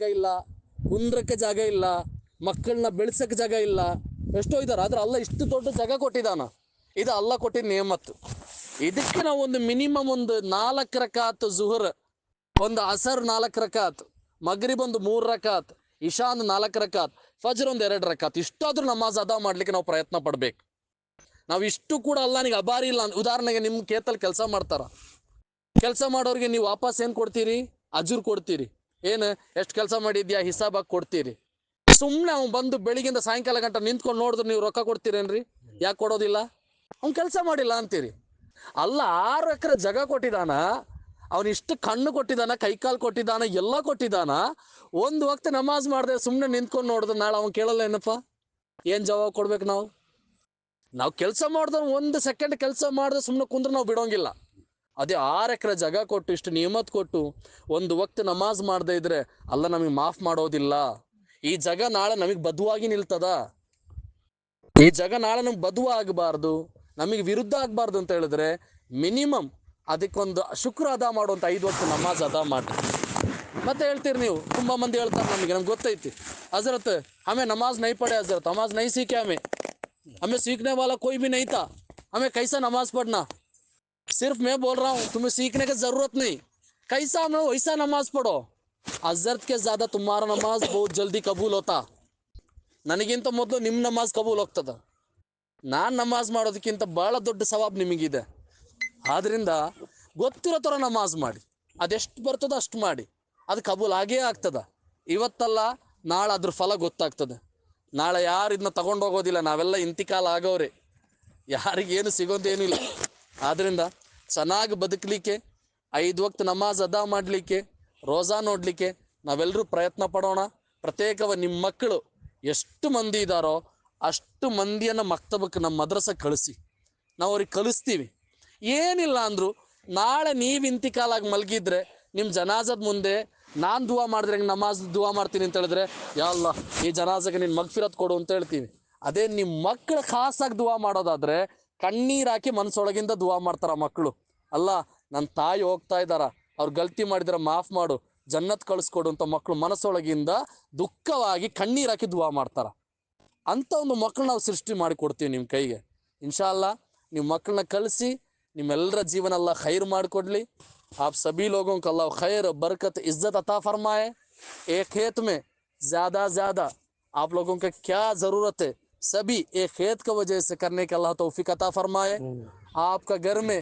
ಜಾಗ ಇಲ್ಲ, ಕುಂದ್ರಕ್ಕೆ ಜಾಗ ಇಲ್ಲ, ಮಕ್ಕಳನ್ನ ಬೆಳೆಸಕ್ಕೆ ಜಾಗ ಇಲ್ಲ, ಎಷ್ಟೋ ಇದಾರೆ. ಆದ್ರೆ ಅಲ್ಲ ಇಷ್ಟು ದೊಡ್ಡ ಜಾಗ ಕೊಟ್ಟಿದ್ದಾನ. ಇದು ಅಲ್ಲ ಕೊಟ್ಟಿದ್ದ ನೇಮತ್ತು. ಇದಕ್ಕೆ ನಾವು ಒಂದು ಮಿನಿಮಮ್ ಒಂದು ನಾಲ್ಕು ರಕಾತ್ ಜುಹರ್, ಒಂದು ಅಸರ್ ನಾಲ್ಕು ರಕಾತ್ ಮಗ್ರಿ ಒಂದು ಮೂರು ರಕಾತ್ ಇಶಾ ಒಂದು ನಾಲ್ಕು ರಕಾತ್, ಫಜ್ರ್ ಒಂದು ಎರಡು ರಕಾತ್. ಇಷ್ಟಾದ್ರೂ ನಮಾಜ್ ಅದಾ ಮಾಡ್ಲಿಕ್ಕೆ ನಾವು ಪ್ರಯತ್ನ ಪಡ್ಬೇಕು. ನಾವು ಇಷ್ಟು ಕೂಡ ಅಲ್ಲ, ನಿಮ್ಗೆ ಅಬಾರಿ ಇಲ್ಲ. ಉದಾಹರಣೆಗೆ ನಿಮ್ಮ ಕೇತಲ್ಲಿ ಕೆಲಸ ಮಾಡ್ತಾರ. ಕೆಲಸ ಮಾಡೋರಿಗೆ ನೀವು ವಾಪಸ್ ಏನು ಕೊಡ್ತೀರಿ? ಅಜೂರ್ ಕೊಡ್ತೀರಿ. ಏನು, ಎಷ್ಟು ಕೆಲಸ ಮಾಡಿದ್ಯಾ? ಹಿಸಾಬಾಗಿ ಕೊಡ್ತೀರಿ. ಸುಮ್ಮನೆ ಅವ್ನು ಬಂದು ಬೆಳಿಗ್ಗೆಯಿಂದ ಸಾಯಂಕಾಲ ಗಂಟ ನಿಂತ್ಕೊಂಡು ನೋಡಿದ್ರೆ ನೀವು ರೊಕ್ಕ ಕೊಡ್ತೀರೇನ್ರಿ? ಯಾಕೆ ಕೊಡೋದಿಲ್ಲ? ಅವ್ನು ಕೆಲಸ ಮಾಡಿಲ್ಲ ಅಂತೀರಿ. ಅಲ್ಲ, ಆರು ಎಕರೆ ಜಾಗ ಕೊಟ್ಟಿದ್ದಾನ ಅವನು ಇಷ್ಟು ಕಣ್ಣು ಕೊಟ್ಟಿದ್ದಾನ ಕೈಕಾಲು ಕೊಟ್ಟಿದ್ದಾನ ಎಲ್ಲ ಕೊಟ್ಟಿದ್ದಾನ ಒಂದು ವಕ್ತ ನಮಾಜ್ ಮಾಡಿದೆ ಸುಮ್ಮನೆ ನಿಂತ್ಕೊಂಡು ನೋಡಿದ್ರೆ ನಾಳೆ ಅವ್ನು ಕೇಳಲ್ಲ ಏನಪ್ಪ? ಏನು ಜವಾಬ್ ಕೊಡ್ಬೇಕು ನಾವು? ನಾವು ಕೆಲಸ ಮಾಡಿದ್ರೆ ಒಂದು ಸೆಕೆಂಡ್ ಕೆಲಸ ಮಾಡಿದ್ರೆ ಸುಮ್ಮನೆ ಕುಂದ್ರೆ ನಾವು ಬಿಡೋಂಗಿಲ್ಲ. ಅದೇ ಆರು ಎಕರೆ ಜಾಗ ಕೊಟ್ಟು, ಇಷ್ಟು ನಿಯಮತ್ ಕೊಟ್ಟು ಒಂದು ವಕ್ತ ನಮಾಜ್ ಮಾಡದೇ ಇದ್ರೆ ಅಲ್ಲ ನಮಗೆ ಮಾಫ್ ಮಾಡೋದಿಲ್ಲ. ಈ ಜಗ ನಾಳೆ ನಮಗೆ ಬದುವಾಗಿ ನಿಲ್ತದ? ಈ ಜಗ ನಾಳೆ ನಮ್ಗೆ ಬದುವ ಆಗಬಾರ್ದು, ನಮಗೆ ವಿರುದ್ಧ ಆಗಬಾರ್ದು ಅಂತ ಹೇಳಿದ್ರೆ ಮಿನಿಮಮ್ ಅದಕ್ಕೊಂದು ಶುಕ್ರ ಅದ ಮಾಡುವಂಥ ಐದು ವಕ್ತ ನಮಾಜ್ ಅದ ಮಾಡಿ. ಮತ್ತೆ ಹೇಳ್ತೀರಿ ನೀವು, ತುಂಬ ಮಂದಿ ಹೇಳ್ತಾರೆ ನಮಗೆ, ನಮ್ಗೆ ಗೊತ್ತೈತಿ. ಹಜರತ್ ಆಮೆ ನಮಾಜ್ ನೈ ಪಡೆ ಹಜರತ್, ನಮಾಜ್ ನೈ ಸೀಕೆ ಆಮೆ ಆಮೆ ಸೀಕ್ನೆ ವಾಲ ಕೊಯ್ ಬಿ ನೈತಾ? ಆಮೆ ಕೈಸ ನಮಾಜ್ ಪಡ್ನಾ? सिर्फ मैं बोल रहा हूँ तुम्हें सीखने की जरूरत नहीं कैसा हमें वैसा नमाज पढ़ो हजरत के ज्यादा तुम्हारा नमाज बहुत जल्दी कबूल होता ನನಗಿಂತ ಮೊದಲು ನಿಮ್ಮ ನಮಾಜ್ ಕಬೂಲ್ ಹೋಗ್ತದ ನಾನು ನಮಾಜ್ ಮಾಡೋದಕ್ಕಿಂತ ಭಾಳ ದೊಡ್ಡ ಸವಾಬ್ ನಿಮಗಿದೆ ಆದ್ರಿಂದ ಗೊತ್ತಿರೋ ಥರ ನಮಾಜ್ ಮಾಡಿ ಅದೆಷ್ಟು ಬರ್ತದೋ ಅಷ್ಟು ಮಾಡಿ ಅದು ಕಬೂಲ್ ಆಗೇ ಆಗ್ತದ ಇವತ್ತಲ್ಲ ನಾಳೆ ಅದ್ರ ಫಲ ಗೊತ್ತಾಗ್ತದೆ ನಾಳೆ ಯಾರು ಇದನ್ನ ತಗೊಂಡು ಹೋಗೋದಿಲ್ಲ ನಾವೆಲ್ಲ ಇಂತಿಕಾಲ ಆಗೋರೆ ಯಾರಿಗೇನು ಸಿಗೋದೇನಿಲ್ಲ ಆದ್ರಿಂದ ಚೆನ್ನಾಗಿ ಬದುಕಲಿಕ್ಕೆ, ಐದು ವಕ್ತ ನಮಾಜ್ ಅದಾ ಮಾಡಲಿಕ್ಕೆ, ರೋಜಾ ನೋಡಲಿಕ್ಕೆ ನಾವೆಲ್ಲರೂ ಪ್ರಯತ್ನ ಪಡೋಣ. ಪ್ರತ್ಯೇಕವ ನಿಮ್ಮ ಮಕ್ಕಳು ಎಷ್ಟು ಮಂದಿ ಇದ್ದಾರೋ ಅಷ್ಟು ಮಂದಿಯನ್ನು ಮಕ್ತಬಕ್ಕೆ ನಮ್ಮ ಮದ್ರಸ ಕಳಿಸಿ. ನಾವು ಅವ್ರಿಗೆ ಕಲಿಸ್ತೀವಿ. ಏನಿಲ್ಲ ಅಂದ್ರು ನಾಳೆ ನೀವು ಇಂತಿಕಾಲಾಗಿ ಮಲಗಿದ್ರೆ ನಿಮ್ಮ ಜನಾಜದ ಮುಂದೆ ನಾನು ದುವಾ ಮಾಡಿದ್ರೆ ಹೆಂಗೆ ನಮಾಜ್ ದುವಾ ಮಾಡ್ತೀನಿ ಅಂತ ಹೇಳಿದ್ರೆ, ಯಾ ಅಲ್ಲ, ಈ ಜನಾಜಗೆ ನೀನು ಮಗ್ಫಿರತ್ ಕೊಡು ಅಂತ ಹೇಳ್ತೀವಿ. ಅದೇ ನಿಮ್ಮ ಮಕ್ಕಳು ಖಾಸಾಗಿ ದುವಾ ಮಾಡೋದಾದ್ರೆ ಕಣ್ಣೀರ್ ಹಾಕಿ ಮನಸ್ಸೊಳಗಿಂದ ದುವಾ ಮಾಡ್ತಾರ ಮಕ್ಕಳು ಅಲ್ಲ ನನ್ನ ತಾಯಿ ಹೋಗ್ತಾ ಇದ್ದಾರ ಅವ್ರು ಗಲ್ತಿ ಮಾಡಿದ್ರೆ ಮಾಫ್ ಮಾಡು ಜನ್ನತ್ ಕಳಿಸ್ಕೊಡು ಅಂತ ಮಕ್ಕಳು ಮನಸ್ಸೊಳಗಿಂದ ದುಃಖವಾಗಿ ಕಣ್ಣೀರ್ ಹಾಕಿ ದುವಾ ಮಾಡ್ತಾರ ಅಂತ ಒಂದು ಮಕ್ಕಳು ನಾವು ಸೃಷ್ಟಿ ಮಾಡಿ ಕೊಡ್ತೀವಿ ನಿಮ್ಮ ಕೈಗೆ ಇನ್ಶಾ ಅಲ್ಲ ನೀವು ಮಕ್ಕಳನ್ನ ಕಳಿಸಿ ನಿಮ್ಮೆಲ್ಲರ ಜೀವನ ಅಲ್ಲ ಖೈರ್ ಮಾಡಿಕೊಡ್ಲಿ आप सभी लोगों को अल्लाह खैर बरकत इज्जत अता फरमाए एक खेत में ज्यादा ज्यादा आप लोगों का क्या जरूरत है سبھی ایک کھیت کا وجہ سے کرنے کے اللہ توفیق عطا فرمائے۔ آپ کا گھر میں